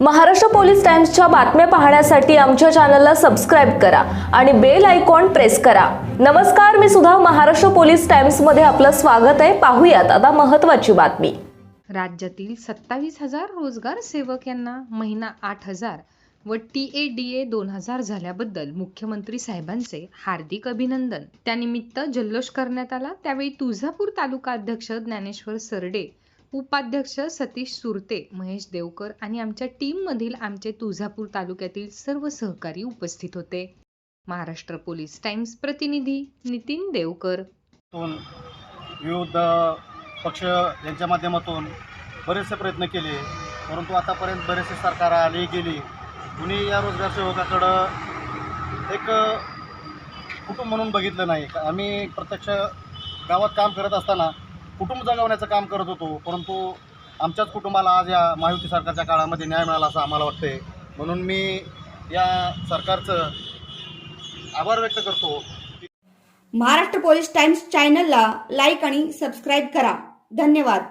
Maharashtra police टाइम्सच्या बातम्या पाहण्यासाठी आमच्या चॅनलला सबस्क्राईब करा आणि बेल आयकॉन प्रेस करा. नमस्कार मी सुद्धा महाराष्ट्र पोलीस टाइम्समध्ये आपलं स्वागत आहे. पाहूयात आता महत्वाची बातमी. राज्यातील सत्तावीस हजार रोजगार सेवक यांना महिना आठ हजार व टी ए डी ए दोन हजार झाल्याबद्दल मुख्यमंत्री साहेबांचे हार्दिक अभिनंदन. त्यानिमित्त जल्लोष करण्यात आला. त्यावेळी तुळजापूर तालुका अध्यक्ष ज्ञानेश्वर सरडे उपाध्यक्ष सतीश सुरते महेश देवकर आणि आमच्या टीममधील आमचे तुळजापूर तालुक्यातील सर्व सहकारी उपस्थित होते. महाराष्ट्र पोलीस टाइम्स प्रतिनिधी नितीन देवकर. विविध पक्ष यांच्या माध्यमातून बरेचसे प्रयत्न केले परंतु आतापर्यंत बरेचसे सरकार आली गेली. कुणी या रोजगार सेवकाकडं एक कुटुंब म्हणून बघितलं नाही. आम्ही प्रत्यक्ष गावात काम करत असताना कुटुंब जगवण्याचं काम करत होतो परंतु आमच्याच कुटुंबाला आज या महायुती सरकारच्या काळामध्ये न्याय मिळाला असं आम्हाला वाटते म्हणून मी या सरकारचं आभार व्यक्त करतो. महाराष्ट्र पोलीस टाइम्स चॅनलला लाईक आणि सबस्क्राईब करा. धन्यवाद.